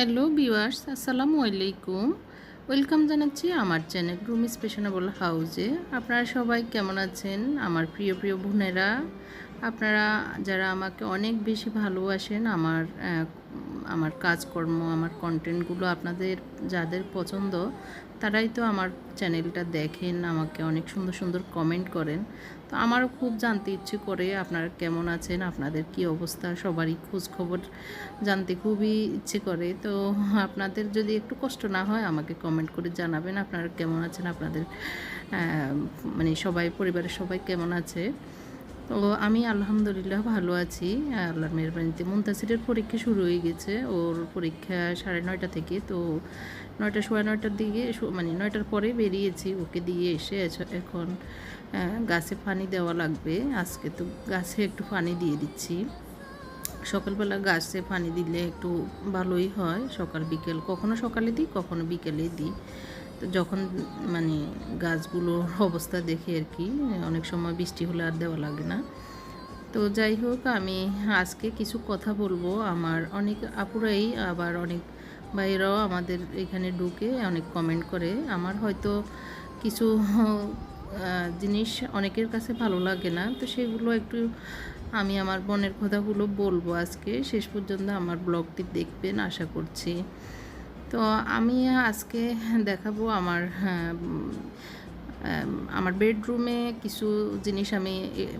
Hello বিওয়ার্স আসসালামু আলাইকুম। ওয়েলকাম জানাচ্ছি আমার চ্যানেল রুম স্পেশনেবল হাউজে আপনারা সবাই কেমন আছেন? আমার প্রিয় প্রিয় বোনেরা, আপনারা যারা আমাকে অনেক বেশি ভালোবাসেন, আমার আমার কাজকর্ম, আমার কন্টেন্টগুলো আপনাদের, যাদের পছন্দ, তারাই তো আমার চ্যানেলটা দেখেন, আমাকে অনেক সুন্দর সুন্দর কমেন্ট করেন। তো আমারও খুব জানতে ইচ্ছে করে আপনারা কেমন আছেন, আপনাদের কি অবস্থা, সবারই খোঁজ খবর জানতে খুবই ইচ্ছে করে। তো আপনাদের যদি একটু কষ্ট না হয়, আমাকে কমেন্ট করে জানাবেন, আপনারা কেমন আছেন, আপনাদের মানে সবাই, পরিবারের সবাই কেমন আছে? তো আমি আলহামদুলিল্লাহ ভালো আছি। আল্লাহর মেহরবানিতে মুন্তাসিরের পরীক্ষা শুরু হয়ে গেছে। ওর পরীক্ষা সাড়ে নয়টা থেকে। তো নয়টা, সোয়া নয়টার দিকে মানে নয়টার পরে বেরিয়েছি। ওকে দিয়ে এসে এখন গাছে পানি দেওয়া লাগবে। আজকে তো গাছে একটু পানি দিয়ে দিচ্ছি। সকালবেলা গাছে পানি দিলে একটু ভালোই হয়। সকাল বিকেল, কখনো সকালে দিই, কখনো বিকেলে দিই। যখন মানে গাছগুলোর অবস্থা দেখে আর কি, অনেক সময় বৃষ্টি হলে আর দেওয়া লাগে না। তো যাই হোক, আমি আজকে কিছু কথা বলব। আমার অনেক আপুরাই, আবার অনেক ভাইরাও আমাদের এখানে ঢুকে অনেক কমেন্ট করে। আমার হয়তো কিছু জিনিস অনেকের কাছে ভালো লাগে না, তো সেগুলো একটু আমি আমার মনের কথাগুলো বলব আজকে। শেষ পর্যন্ত আমার ব্লগটি দেখবেন, আশা করছি। তো আমি আজকে দেখাবো আমার হ্যাঁ, আমার বেডরুমে কিছু জিনিস আমি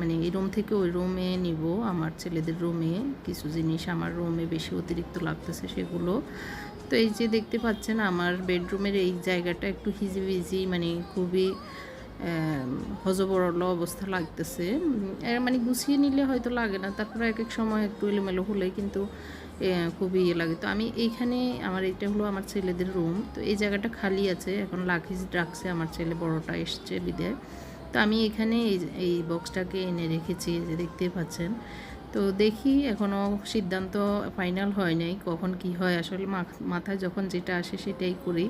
মানে এই রুম থেকে ওই রুমে নিব আমার ছেলেদের রুমে। কিছু জিনিস আমার রুমে বেশি অতিরিক্ত লাগতেছে সেগুলো। তো এই যে দেখতে পাচ্ছেন আমার বেডরুমের এই জায়গাটা একটু হিজিবিজি মানে খুবই হজবরল অবস্থা লাগতেছে। মানে গুছিয়ে নিলে হয়তো লাগে না তারপরে এক এক সময় একটু এলোমেলো হলে কিন্তু খুবই ইয়ে লাগে। তো আমি এইখানে আমার এটা হলো আমার ছেলেদের রুম তো এই জায়গাটা খালি আছে, এখন লাখিজ রাখছে আমার ছেলে, বড়টা এসছে বিদায়। তো আমি এখানে এই এই বক্সটাকে এনে রেখেছি যে দেখতে পাচ্ছেন। তো দেখি এখনও সিদ্ধান্ত ফাইনাল হয় নাই কখন কি হয়। আসলে মাথ- মাথায় যখন যেটা আসে সেটাই করি।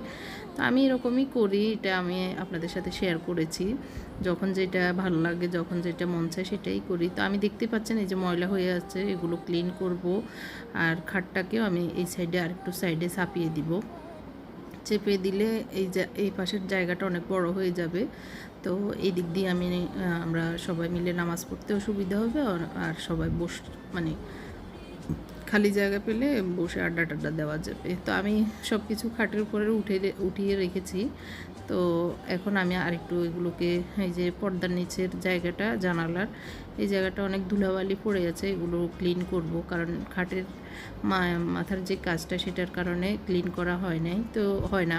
তো আমি এরকমই করি, এটা আমি আপনাদের সাথে শেয়ার করেছি। যখন যেটা ভালো লাগে, যখন যেটা মন চায় সেটাই করি। তো আমি দেখতে পাচ্ছেন এই যে ময়লা হয়ে আছে, এগুলো ক্লিন করব। আর খাটটাকেও আমি এই সাইডে আরেকটু সাইডে ছাপিয়ে দিব। চেপে দিলে এই এই পাশের জায়গাটা অনেক বড় হয়ে যাবে। তো এই দিক দিয়ে আমি আমরা সবাই মিলে নামাজ পড়তেও সুবিধা হবে আর সবাই বস মানে খালি জায়গা পেলে বসে আড্ডা টাড্ডা দেওয়া যাবে। তো আমি সব কিছু খাটের উপরে উঠে উঠিয়ে রেখেছি। তো এখন আমি আরেকটু এগুলোকে, এই যে পর্দার নিচের জায়গাটা, জানালার, এই জায়গাটা অনেক ধুলাবালি পড়ে আছে, এগুলো ক্লিন করব। কারণ খাটের মাথার যে কাজটা, সেটার কারণে ক্লিন করা হয় নাই, তো হয় না।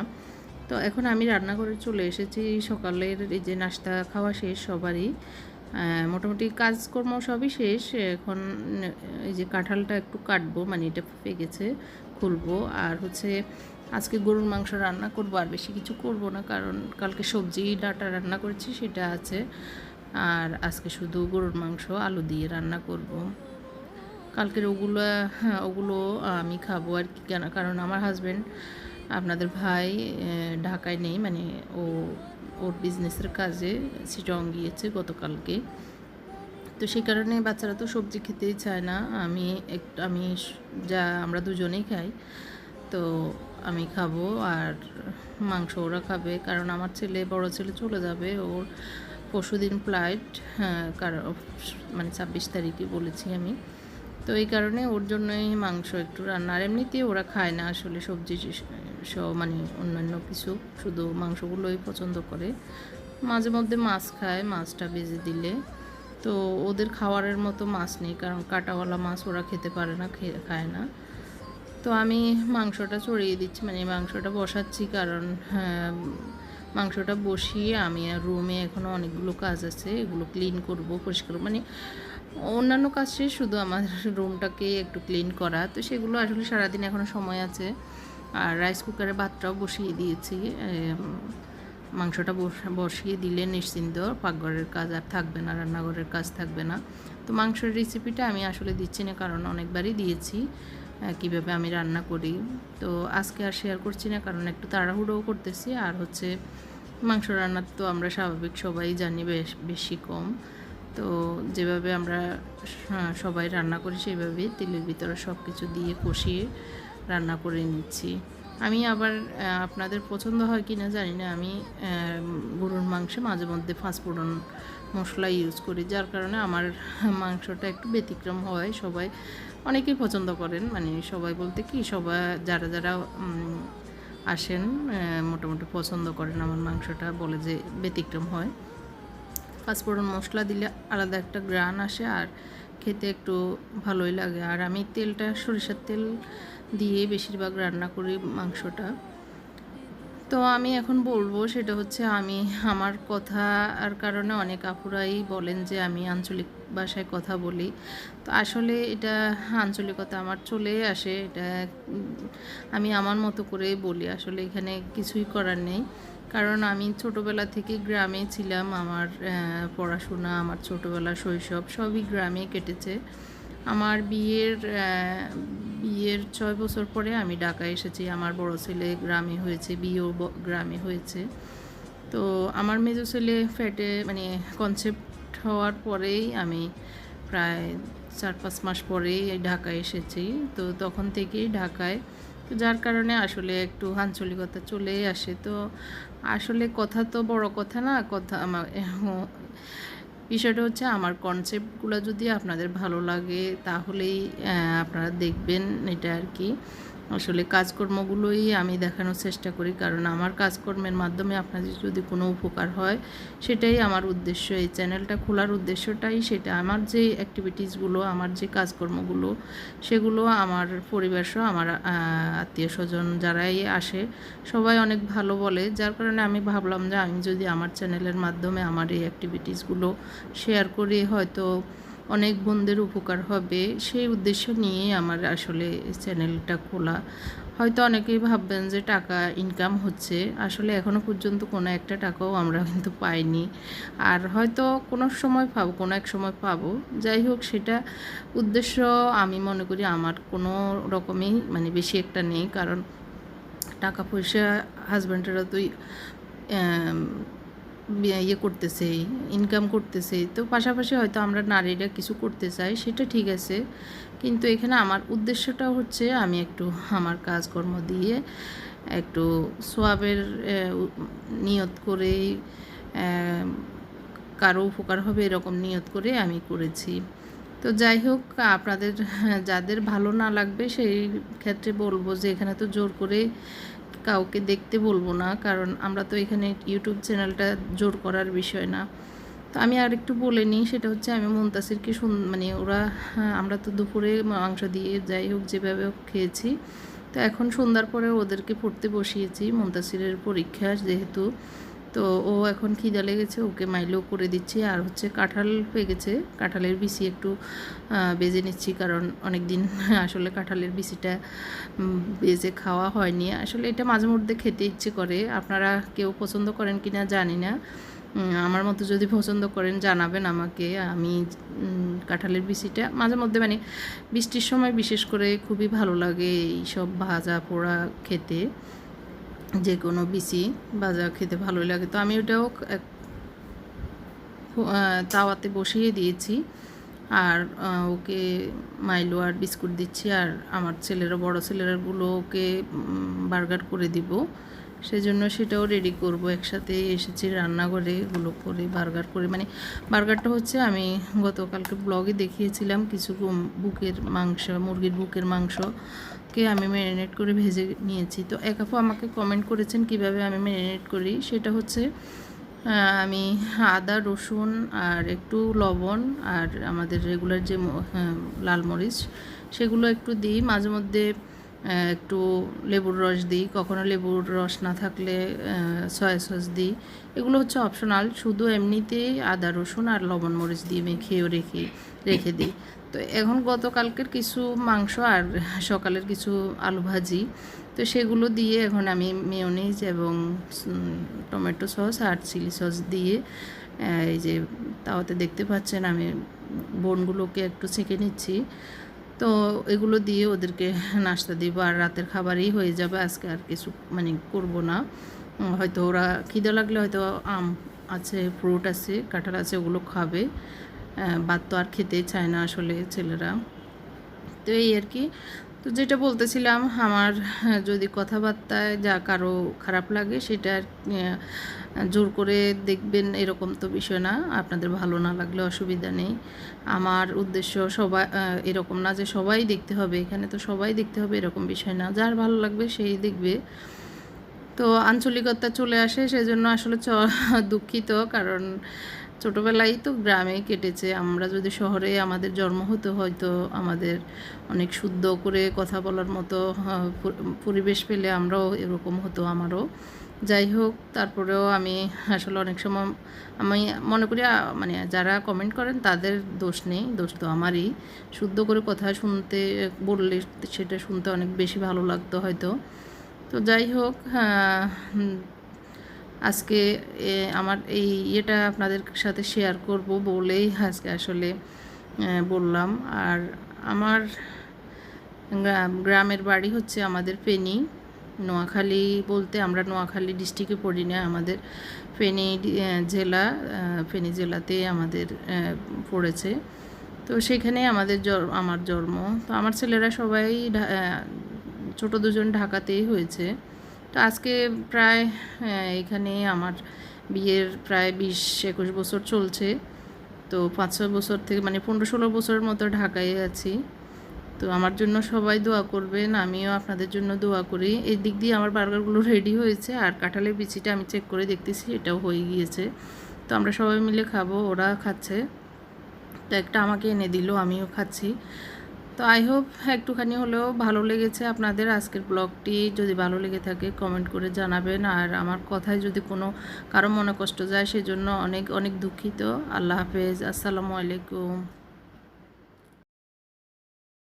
তো এখন আমি রান্না করে চলে এসেছি, সকালের এই যে নাস্তা খাওয়া শেষ সবারই। মোটামুটি কাজকর্ম সবই শেষ। এখন এই যে কাঁঠালটা একটু কাটবো মানে এটা পেকেছে খুলবো। আর হচ্ছে আজকে গরুর মাংস রান্না করব, আর বেশি কিছু করব না, কারণ কালকে সবজি ডাটা রান্না করেছি, সেটা আছে। আর আজকে শুধু গরুর মাংস, আলু দিয়ে রান্না করব। কালকের ওগুলো হ্যাঁ ওগুলো আমি খাব আর কি, কেন, কারণ আমার হাজব্যান্ড আপনাদের ভাই ঢাকায় নেই মানে ও ওর বিজনেসের কাজে সিটং গিয়েছে গতকালকে। তো সেই কারণে বাচ্চারা তো সবজি খেতেই চায় না। আমি একটু আমি যা আমরা দুজনেই খাই, তো আমি খাব আর মাংস ওরা খাবে। কারণ আমার ছেলে, বড় ছেলে চলে যাবে। ওর পরশুদিন ফ্লাইট হ্যাঁ কারণ মানে ছাব্বিশ তারিখে বলেছি আমি। তো এই কারণে ওর জন্যই মাংস একটু রান্না। আর এমনিতেই ওরা খায় না আসলে সবজি সব মানে অন্যান্য কিছু শুধু মাংসগুলোই পছন্দ করে। মাঝে মধ্যে মাছ খায় মাছটা ভেজে দিলে। তো ওদের খাওয়ারের মতো মাছ নেই কারণ কাটাওয়ালা মাছ ওরা খেতে পারে না খেয়ে না। তো আমি মাংসটা চড়িয়ে দিচ্ছি মানে মাংসটা বসাচ্ছি কারণ হ্যাঁ, মাংসটা বসিয়ে আমি রুমে এখনও অনেকগুলো কাজ আছে এগুলো ক্লিন করব পরিষ্কার মানে অন্যান্য কাজ শেষ, শুধু আমার রুমটাকে একটু ক্লিন করা। তো সেগুলো আসলে সারাদিন এখনও সময় আছে। আর রাইস কুকারে ভাতটাও বসিয়ে দিয়েছি। মাংসটা বস- বসিয়ে দিলে নিশ্চিন্ত পাকঘরের কাজ আর থাকবে না, রান্নাঘরের কাজ থাকবে না। তো মাংসের রেসিপিটা আমি আসলে দিচ্ছি না, কারণ অনেকবারই দিয়েছি কীভাবে আমি রান্না করি। তো আজকে আর শেয়ার করছি না, কারণ একটু তাড়াহুড়োও করতেছি। আর হচ্ছে মাংস রান্নার তো আমরা স্বাভাবিক সবাই জানি, বেশ, বেশি কম। তো যেভাবে আমরা সবাই রান্না করি সেইভাবেই তেলের ভিতরে সব কিছু দিয়ে কষিয়ে রান্না করে নিচ্ছি। আমি আবার আপনাদের পছন্দ হয় কি না জানি না। আমি গরুর মাংসে মাঝে মধ্যে ফাঁসফোড়ন মশলা ইউজ করি, যার কারণে আমার মাংসটা একটু ব্যতিক্রম হয় সবাই, অনেকেই পছন্দ করেন। মানে সবাই বলতে কি সবাই যারা যারা আসেন মোটামুটি পছন্দ করেন আমার মাংসটা, বলে যে ব্যতিক্রম হয়। পাঁচফোড়ন মশলা দিলে আলাদা একটা গ্রান আসে আর খেতে একটু ভালোই লাগে। আর আমি তেলটা, সরিষার তেল দিয়ে বেশিরভাগ রান্না করি মাংসটা। তো আমি এখন বলব সেটা হচ্ছে আমি, আমার কথা আর কারণে অনেক আপুরাই বলেন যে আমি আঞ্চলিক ভাষায় কথা বলি। তো আসলে এটা আঞ্চলিকতা আমার চলে আসে, এটা আমি আমার মতো করে বলি। আসলে এখানে কিছুই করার নেই। কারণ আমি ছোটোবেলা থেকে গ্রামে ছিলাম, আমার পড়াশোনা, আমার ছোটোবেলা শৈশব সবই গ্রামে কেটেছে। আমার বিয়ের বিয়ের ছয় বছর পরে আমি ঢাকা এসেছি। আমার বড় ছেলে গ্রামে হয়েছে বিয়েও গ্রামে হয়েছে। তো আমার মেজো ছেলে ফ্যাটে মানে কনসেপ্ট হওয়ার পরেই আমি প্রায় চার পাঁচ মাস পরেই ঢাকায় এসেছি। তো তখন থেকেই ঢাকায় তো যার কারণে আসলে একটু আঞ্চলিকতা চলেই আসে। তো আসলে কথা তো বড় কথা না, কথা আমার বিষয়টা হচ্ছে আমার কনসেপ্টগুলো যদি আপনাদের ভালো লাগে তাহলেই আপনারা দেখবেন এটা আর কি। আসলে কাজকর্মগুলোই আমি দেখানোর চেষ্টা করি, কারণ আমার কাজকর্মের মাধ্যমে আপনাদের যদি কোনো উপকার হয়, সেটাই আমার উদ্দেশ্য। এই চ্যানেলটা খোলার উদ্দেশ্যটাই সেটা। আমার যে অ্যাক্টিভিটিসগুলো আমার যে কাজকর্মগুলো, সেগুলো আমার পরিবার সহ, আমার আত্মীয় স্বজন যারাই আসে, সবাই অনেক ভালো বলে। যার কারণে আমি ভাবলাম যে আমি যদি আমার চ্যানেলের মাধ্যমে আমার এই অ্যাক্টিভিটিসগুলো শেয়ার করি, হয়তো অনেক বোনদের উপকার হবে। সেই উদ্দেশ্য নিয়েই আমার আসলে চ্যানেলটা খোলা। হয়তো অনেকেই ভাববেন যে টাকা ইনকাম হচ্ছে। আসলে এখনও পর্যন্ত কোনো একটা টাকাও আমরা কিন্তু পাইনি। আর হয়তো কোনো সময় পাবো, কোনো এক সময় পাবো। যাই হোক, সেটা উদ্দেশ্য আমি মনে করি আমার কোনো রকমই মানে বেশি একটা নেই। কারণ টাকা পয়সা হাজব্যান্ডেরা তো ইয়ে করতেছে ইনকাম করতেছে, তো পাশাপাশি হয়তো আমরা নারীরা কিছু করতে চাই, সেটা ঠিক আছে। কিন্তু এখানে আমার উদ্দেশ্যটা হচ্ছে আমি একটু আমার কাজকর্ম দিয়ে একটু সোয়াবের নিয়ত করে কারও উপকার হবে এরকম নিয়ত করে আমি করেছি। তো যাই হোক, আপনাদের, যাদের ভালো না লাগবে সেই ক্ষেত্রে বলব যে এখানে তো জোর করে কাউকে দেখতে বলব না কারণ আমরা তো এখানে ইউটিউব চ্যানেলটা জোর করার বিষয় না। তো আমি আর একটু বলে নিই সেটা হচ্ছে আমি মুনতাসিরকে শুন মানে ওরা হ্যাঁ, আমরা তো দুপুরে মাংস দিয়ে যাই হোক যেভাবে হোক খেয়েছি। তো এখন সন্ধ্যার পরে ওদেরকে পড়তে বসিয়েছি মমতাসিরের পরীক্ষা যেহেতু তো ও এখন খিদা লেগেছে, ওকে মাইলো করে দিচ্ছি। আর হচ্ছে কাঁঠাল হয়ে গেছে কাঁঠালের বিচি একটু বেজে নিচ্ছি কারণ অনেক দিন আসলে কাঁঠালের বিচিটা বেজে খাওয়া হয়নি। আসলে এটা মাঝে মধ্যে খেতে ইচ্ছে করে। আপনারা কেউ পছন্দ করেন কি না জানি না। আমার মতো যদি পছন্দ করেন জানাবেন আমাকে। আমি কাঁঠালের বিচিটা মাঝে মধ্যে মানে বৃষ্টির সময় বিশেষ করে খুবই ভালো লাগে এইসব ভাজা পোড়া খেতে। যে কোনো বিচি বাজার খেতে ভালোই লাগে। তো আমি ওটাও তাওয়াতে বসিয়ে দিয়েছি। আর ওকে মাইলো আর বিস্কুট দিচ্ছি। আর আমার ছেলেরা বড় ছেলেরাগুলো ওকে বার্গার করে দিব। সেজন্য সেটাও রেডি করব। একসাথে এসেছি রান্নাঘরে এগুলো করে বার্গার করে। মানে বার্গারটা হচ্ছে আমি গতকালকে ব্লগে দেখিয়েছিলাম কিছু বুকের মাংস মুরগির বুকের মাংসকে আমি ম্যারিনেট করে ভেজে নিয়েছি। তো এক আমাকে কমেন্ট করেছেন কীভাবে আমি ম্যারিনেট করি। সেটা হচ্ছে আমি আদা রসুন আর একটু লবণ আর আমাদের রেগুলার যে ম- হ্যাঁ, লাল মরিচ সেগুলো একটু দিই। মাঝে মধ্যে একটু লেবুর রস দিই, কখনো লেবুর রস না থাকলে সয়া সস দিই। এগুলো হচ্ছে অপশনাল শুধু এমনিতেই আদা, রসুন আর লবণ মরিচ দিয়ে মেখেও রেখে রেখে দিই। তো এখন গতকালকের কিছু মাংস আর সকালের কিছু আলু ভাজি, তো সেগুলো দিয়ে এখন আমি মেয়োনিজ এবং টমেটো সস আর চিলি সস দিয়ে এই যে তাওয়াতে দেখতে পাচ্ছেন আমি বোনগুলোকে একটু ছেঁকে নিচ্ছি। তো এগুলো দিয়ে ওদেরকে নাস্তা দিব আর রাতের খাবারই হয়ে যাবে। আজকে আর কিছু মানে করব না। হয়তো ওরা খিদে লাগলে হয়তো আম আছে, ফ্রুট আছে, কাঁঠাল আছে, ওগুলো খাবে। বাদ তো আর খেতে চায় না আসলে ছেলেরা। তো এই আর কি। তো যেটা বলতেছিলাম আমার হ্যাঁ, যদি কথাবার্তায় যা কারও খারাপ লাগে সেটা আর, জোর করে দেখবেন এরকম তো বিষয় না। আপনাদের ভালো না লাগলে অসুবিধা নেই। আমার উদ্দেশ্য সবাই এরকম না যে সবাই দেখতে হবে। এখানে তো সবাই দেখতে হবে এরকম বিষয় না। যার ভালো লাগবে সেই দেখবে। তো আঞ্চলিকতা চলে আসে সেজন্য আসলে দুঃখিত। কারণ ছোটোবেলায় তো গ্রামে কেটেছে। আমরা যদি শহরে আমাদের জন্ম হতো হয়তো আমাদের অনেক শুদ্ধ করে কথা বলার মতো পরিবেশ পেলে আমরাও এরকম হতো আমারও। যাই হোক তারপরেও আমি আসলে অনেক সময় আমি মনে করি মানে যারা কমেন্ট করেন তাদের দোষ নেই দোষ তো আমারই। শুদ্ধ করে কথা শুনতে বললে সেটা শুনতে অনেক বেশি ভালো লাগতো হয়তো। তো যাই হোক হুম, আজকে আমার এই ইয়েটা আপনাদের সাথে শেয়ার করব বলেই আজকে আসলে বললাম। আর আমার গ্রাম- গ্রামের বাড়ি হচ্ছে আমাদের ফেনী। নোয়াখালী বলতে আমরা নোয়াখালী ডিস্ট্রিক্টে পড়ি না, আমাদের ফেনী জেলা ফেনী জেলাতে আমাদের পড়েছে। তো সেখানে আমাদের জন্ম আমার জন্ম। তো আমার ছেলেরা সবাই ছোট দুজন ঢাকাতেই হয়েছে। তো আজকে প্রায় এখানে আমার বিয়ের প্রায় বিশ একুশ বছর চলছে। তো পাঁচ ছয় বছর থেকে মানে পনেরো ষোলো বছরের মতো ঢাকায় আছি। তো আমার জন্য সবাই দোয়া করবেন, আমিও আপনাদের জন্য দোয়া করি। এই দিক দিয়ে আমার বার্গারগুলো রেডি হয়েছে, আর কাঁঠালের বিচিটা আমি চেক করে দেখতেছি, এটাও হয়ে গিয়েছে। তো আমরা সবাই মিলে খাব, ওরা খাচ্ছে। তো একটা আমাকে এনে দিল, আমিও খাচ্ছি। তো আই হোপ একটুখানি হলেও ভালো লেগেছে আপনাদের আজকের ব্লগটি। যদি ভালো লেগে থাকে কমেন্ট করে জানাবেন। আর আমার কথায় যদি কোনো কারও মনে কষ্ট যায়, সেজন্য অনেক অনেক দুঃখিত। আল্লাহ হাফেজ। আসসালামু আলাইকুম।